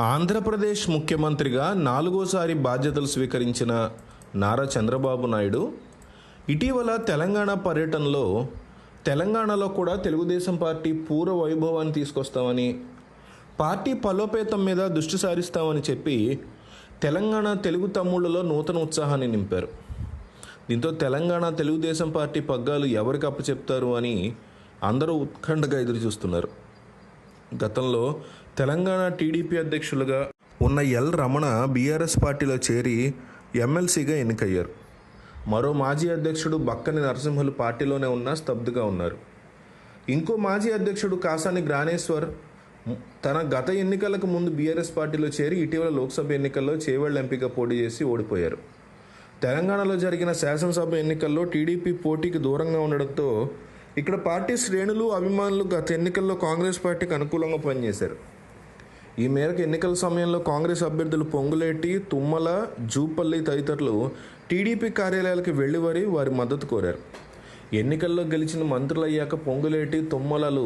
ఆంధ్రప్రదేశ్ ముఖ్యమంత్రిగా నాలుగోసారి బాధ్యతలు స్వీకరించిన నారా చంద్రబాబు నాయుడు ఇటీవల తెలంగాణ పర్యటనలో తెలంగాణలో కూడా తెలుగుదేశం పార్టీ పూర్వ వైభవాన్ని తీసుకొస్తామని పార్టీ బలోపేతం మీద దృష్టి సారిస్తామని చెప్పి తెలంగాణ తెలుగు తమ్ముళ్ళలో నూతన ఉత్సాహాన్ని నింపారు. దీంతో తెలంగాణ తెలుగుదేశం పార్టీ పగ్గాలు ఎవరికి అప్పచెప్తారు అని అందరూ ఉత్కంఠగా ఎదురు చూస్తున్నారు గతంలో తెలంగాణ టీడీపీ అధ్యక్షులుగా ఉన్న ఎల్ రమణ బీఆర్ఎస్ పార్టీలో చేరి ఎమ్మెల్సీగా ఎన్నికయ్యారు. మరో మాజీ అధ్యక్షుడు బక్కని నరసింహులు పార్టీలోనే ఉన్నా స్తబ్దుగా ఉన్నారు. ఇంకో మాజీ అధ్యక్షుడు కాసాని గ్రానేశ్వర్ తన గత ఎన్నికలకు ముందు బీఆర్ఎస్ పార్టీలో చేరి ఇటీవల లోక్సభ ఎన్నికల్లో చేవెళ్ళ ఎంపీగా పోటీ చేసి ఓడిపోయారు. తెలంగాణలో జరిగిన శాసనసభ ఎన్నికల్లో టీడీపీ పోటీకి దూరంగా ఉండడంతో ఇక్కడ పార్టీ శ్రేణులు అభిమానులు గత ఎన్నికల్లో కాంగ్రెస్ పార్టీకి అనుకూలంగా పనిచేశారు. ఈ మేరకు ఎన్నికల సమయంలో కాంగ్రెస్ అభ్యర్థులు పొంగులేటి తుమ్మల జూపల్లి తదితరులు టీడీపీ కార్యాలయాలకు వెళ్ళి వారి వారి మద్దతు కోరారు. ఎన్నికల్లో గెలిచిన మంత్రులు అయ్యాక పొంగులేటి తుమ్మలలు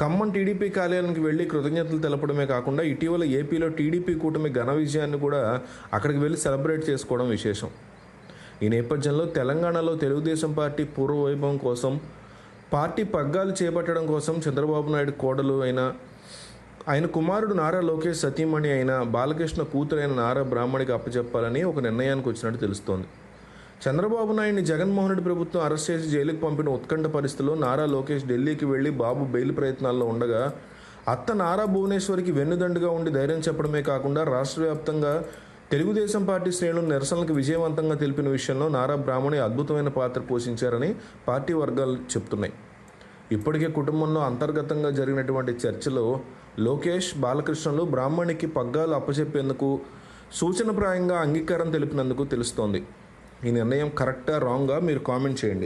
ఖమ్మం టీడీపీ కార్యాలయానికి వెళ్ళి కృతజ్ఞతలు తెలపడమే కాకుండా ఇటీవల ఏపీలో టీడీపీ కూటమి ఘన విజయాన్ని కూడా అక్కడికి వెళ్ళి సెలబ్రేట్ చేసుకోవడం విశేషం. ఈ నేపథ్యంలో తెలంగాణలో తెలుగుదేశం పార్టీ పూర్వ వైభవం కోసం పార్టీ పగ్గాలు చేపట్టడం కోసం చంద్రబాబు నాయుడు కోడలు అయిన ఆయన కుమారుడు నారా లోకేష్ సతీమణి అయిన బాలకృష్ణ కూతురైన నారా బ్రాహ్మణికి అప్పచెప్పాలని ఒక నిర్ణయానికి వచ్చినట్టు తెలుస్తోంది. చంద్రబాబు నాయుడిని జగన్మోహన్ రెడ్డి ప్రభుత్వం అరెస్ట్ చేసి జైలుకు పంపిన ఉత్కంఠ పరిస్థితుల్లో నారా లోకేష్ ఢిల్లీకి వెళ్ళి బాబు బెయిల్ ప్రయత్నాల్లో ఉండగా అత్త నారా భువనేశ్వరికి వెన్నుదండుగా ఉండి ధైర్యం చెప్పడమే కాకుండా రాష్ట్ర వ్యాప్తంగా తెలుగుదేశం పార్టీ శ్రేణులు నిరసనలకు విజయవంతంగా తెలిపిన విషయంలో నారా బ్రాహ్మణి అద్భుతమైన పాత్ర పోషించారని పార్టీ వర్గాలు చెప్తున్నాయి ఇప్పటికే కుటుంబంలో అంతర్గతంగా జరిగినటువంటి చర్చలో లోకేష్ బాలకృష్ణలు బ్రాహ్మణికి పగ్గాలు అప్పచెప్పేందుకు సూచనప్రాయంగా అంగీకారం తెలిపినందుకు తెలుస్తోంది. ఈ నిర్ణయం కరెక్టా రాంగా మీరు కామెంట్ చేయండి.